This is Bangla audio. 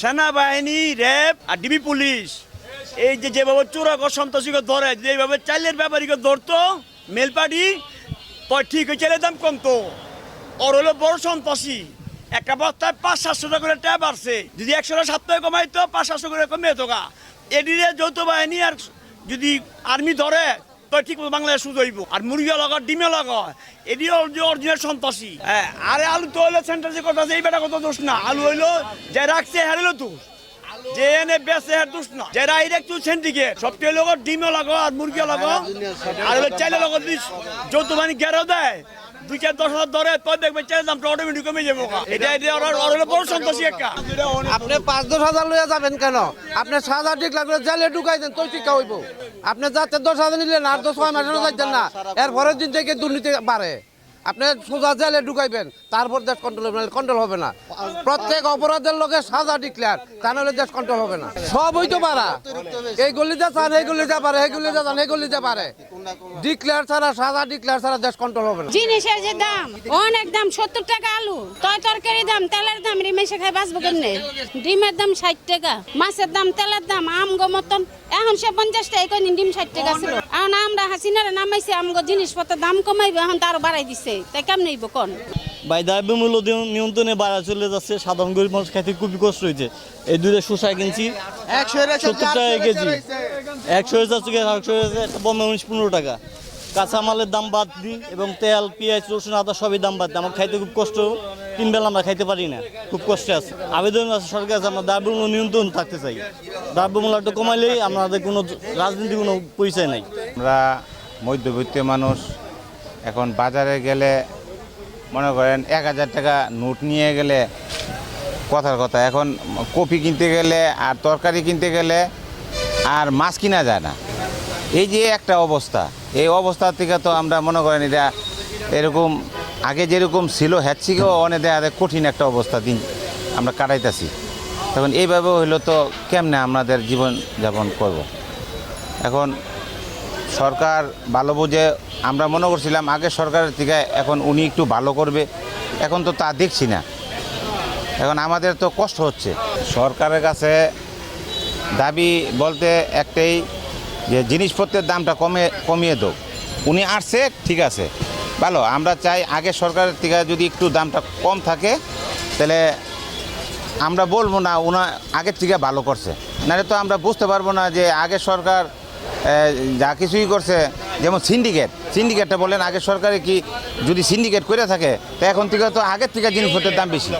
সেনাবাহিনী, র্যাব আর ডিবি পুলিশ। এই যে যেভাবে চোরাক সন্ত্রাসীকে ধরে, যেভাবে চাইলের ব্যাপারীকে ধরতো মেলপাটি তো ঠিক হয়ে চাইলের দাম কমতো। ওর হলো বড় সন্ত্রাসী। একটা বস্তায় পাঁচ, সাতশো টাকা করে ট্যাব আসছে। যদি একশো টাকা, সাত টাকা কমাইতো, পাঁচ, সাতশো করে কমে যেত গা। এদিকে যৌথ বাহিনী আর যদি আর্মি ধরে তো ঠিক মতো বাংলাদেশ হইব। আর মুরগি লগা ডিমে লগা এটি অরিজিনাল সন্ত্রাসী। হ্যাঁ। আরে আলু তো হইল সেন্টার যে কথা আছে এই বেটা কত দোষ না। আলু হইল যে রাখছে হারিলো তো যে এনে বেচে হ্যাঁ দোষ না। যে ডাইরেক্ট তুই সেন্টিকে সবচেয়ে লোক ডিমে লাগো আর মুরগি লাগো আর চাইলে লগো যৌথ বাহিনী গেরো দেয় দুই চার দশ হাজার ধরে তো দেখবে চাইলে দামটা অটোমেটিক কমে যাব এটা এটা ওরা বড় সন্ত্রাসী একটা। আপনি পাঁচ দশ হাজার লইয়া যাবেন কেন? আপনি সাত হাজার ঠিক লাগলে জেলে ঢুকাই দেন তো শিক্ষা হইব। আপনি যাতে দশ হাজার নিলেন আর দশ ছয় মাসেরও যাইতেন না। এরপরের দিন থেকে দুর্নীতি বাড়ে। আপনি সোজা জেলে ঢুকাইবেন তারপর দেশ কন্ট্রোল হবে না কন্ট্রোল হবে না। প্রত্যেক অপরাধের লোকে সাজা ডিক্লেয়ার তা নাহলে দেশ কন্ট্রোল হবে না। সব তো পারা এই গলিতে চান এই গলিতে পারে এই গলিতে চান এই গলিতে পারে ডিক্লেয়ার ছাড়া, সাজা ডিক্লেয়ার ছাড়া দেশ কন্ট্রোল হবে না। জিনিসের যে দাম, অনেক দাম, সত্তর টাকা আলু, তয় তরকারি দাম, তেলের দাম রিমেশে খাই বাঁচবো কেমনে? ডিমের দাম ষাট টাকা, মাছের দাম, তেলের দাম, আম গো মতন। এখন সে পঞ্চাশ টাকা কই ডিম ষাট টাকা ছিল? এখন আমরা হাসিনারে নামাইছে, আমগো জিনিসপত্র দাম কমাইবে, এখন তারও বাড়াই দিছে। তাই কেমন কোন? ভাই দ্রব্য মূল্য নিয়ন্ত্রণে বাড়া চলে যাচ্ছে সাধারণ গরিব মানুষ খাইতে খুবই কষ্ট হয়েছে। এই দুইটা শোষা কিনছি। সত্তর টাকা কেজি। একশো হাজার থেকে একশো হাজার উনিশ পনেরো টাকা। কাঁচামালের দাম বাদ দিই এবং তেল পেঁয়াজ রসুন আদা সবই দাম বাদ দিই। আমার খাইতে খুব কষ্ট তিন বেলা আমরা খাইতে পারি না। খুব কষ্টে আছে। আবেদন আছে সরকার কাছে আমরা দ্রব্যমূল্য নিয়ন্ত্রণ থাকতে চাই। দ্রব্যমূল্য একটু কমাইলেই আমাদের কোনো রাজনীতি কোনো পরিচয় নাই। আমরা মধ্যবিত্ত মানুষ এখন বাজারে গেলে মনে করেন এক হাজার টাকা নোট নিয়ে গেলে কথার কথা। এখন কপি কিনতে গেলে আর তরকারি কিনতে গেলে আর মাছ কিনা যায় না। এই যে একটা অবস্থা, এই অবস্থা থেকে তো আমরা মনে করেন এটা এরকম, আগে যেরকম ছিল হ্যার অনেক দেখা যায় কঠিন একটা অবস্থা দিন আমরা কাটাইতেছি। তখন এইভাবে হইল তো কেমনে আমাদের জীবন যাপন করব? এখন সরকার ভালো বুঝে, আমরা মনে করছিলাম আগে সরকারের থেকে এখন উনি একটু ভালো করবে, এখন তো তা দেখছি না। এখন আমাদের তো কষ্ট হচ্ছে। সরকারের কাছে দাবি বলতে একটাই যে জিনিসপত্রের দামটা কমে, কমিয়ে দোক। উনি আসছে, ঠিক আছে। ভালো, আমরা চাই আগে সরকারের থেকে যদি একটু দামটা কম থাকে, তাহলে আমরা বলব না ওনা আগের থেকে ভালো করছে। নাহলে তো আমরা বুঝতে পারব না যে আগে সরকার যা কিছুই করছে, যেমন সিন্ডিকেট সিন্ডিকেটটা বলেন, আগে সরকারে কি যদি সিন্ডিকেট করে থাকে, তা এখন থেকে তো আগের থেকে জিনিসপত্রের দাম বেশি।